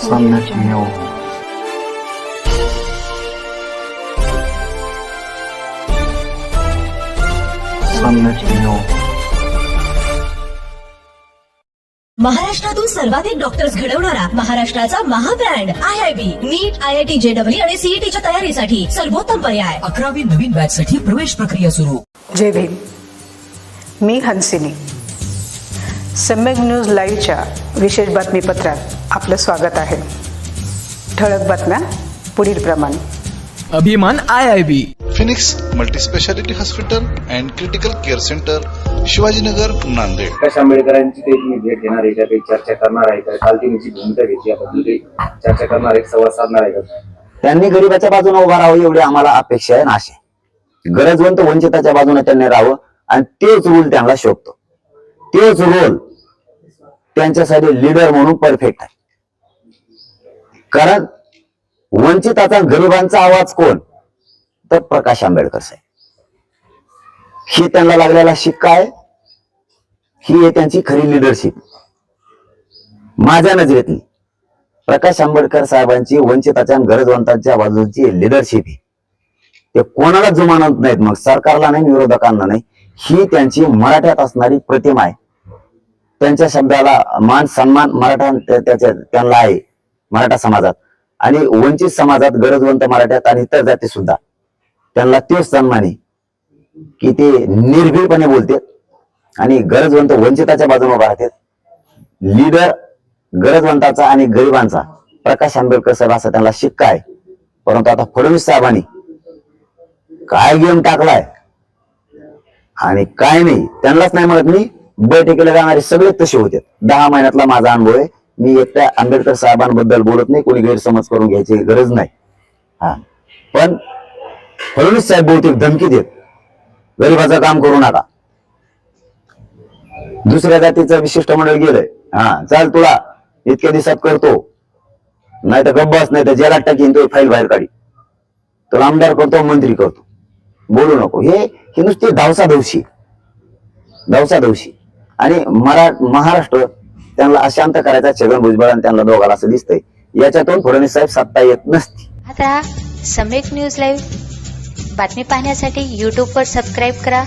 Summit Mule. Summit Mule. महाराष्ट्रातून सर्वाधिक doctors घडवणारा महाराष्ट्राचा महाब्रँड I I B NEET I I T JW आणि सीईटीच्या तयारीसाठी सर्वोत्तम पर्याय. अकरावी नवीन बॅच साठी प्रवेश प्रक्रिया सुरू. जय भीम. मी हंसिनी. सम्यक न्यूज लाईव्हच्या विशेष बातमीपत्रात. आपलं स्वागत आहे. ठळक बातम्या पुढील प्रमाणे. अभिमान I I B. Phoenix multispeciality hospital and critical care centre Shivajinagar Nanded. Prakash आंबेडकरांची ते तुम्ही भेट घेणार आहे का काही चर्चा करणार आहे. का काल त्यांची भूमिका घेतली याबद्दल काही चर्चा करणार आहे संवाद साधणार आहे. का त्यांनी गरिबाच्या बाजूने उभा राहावं एवढी आम्हाला अपेक्षा आहे ना आशा आहे. गरजवंत वंचिताच्या बाजूने त्यांनी राहावं आणि तेच रोल त्यांना शोभतो. तेच रोल त्यांच्यासाठी लीडर म्हणून परफेक्ट आहे. कारण वंचिताचा गरिबांचा आवाज कोण? तर प्रकाश आंबेडकर साहेब. ही त्यांना लागलेला शिक्का आहे. ही आहे त्यांची खरी लिडरशिप माझ्या नजरेतली प्रकाश आंबेडकर साहेबांची वंचिताच्या गरजवंतांच्या बाजूची लिडरशिप आहे ते कोणाला जुमानत नाहीत मग? सरकारला नाही विरोधकांना नाही. ही त्यांची मराठ्यात असणारी प्रतिमा आहे. त्यांच्या शब्दाला मान सन्मान मराठा त्यांना आहे. मराठा समाजात. आणि वंचित समाजात गरजवंत मराठ्यात आणि इतर जाती सुद्धा. त्यांना तेच सन्मान आहे की ते निर्भीडपणे बोलतात आणि गरजवंत वंचिताच्या बाजूने उभा राहतात. लीडर गरजवंताचा आणि गरिबांचा प्रकाश आंबेडकर साहेब असा त्यांना शिक्का आहे. परंतु आता फडणवीस साहेबांनी काय गेम टाकलाय? आणि काय नाही त्यांनाच नाही म्हणत मी बैठकीला जाणारे सगळे तसे होते. दहा महिन्यातला माझा अनुभव आहे. मी एकट्या आंबेडकर साहेबांबद्दल बोलत नाही कोणी गैरसमज करून घ्यायची गरज नाही. हा. पण फडणवीस साहेब बहुतेक धमकी देत गरिबाचं काम करू नका. दुसऱ्या जातीचं विशिष्ट मंडळ गेलंय. हा चाल तुला इतक्या दिवसात करतो. नाही तर गब्बास नाही तर जेलात टाकीन तो फाईल बाहेर काढी. तुला आमदार करतो मंत्री करतो. बोलू नको. हे ही नुसती धावसा धावसाधवशी. धावसा आणि मरा महाराष्ट्र त्यांना अशांत करायचा छगन भुजबळ आणि त्यांना दोघाला असं दिसतंय. याच्यातून फडणवीस साहेब सत्ता येत नसती. आता सम्यक न्यूज लाईव्ह बातमी पाहण्यासाठी यूट्यूबवर सबस्क्राईब करा.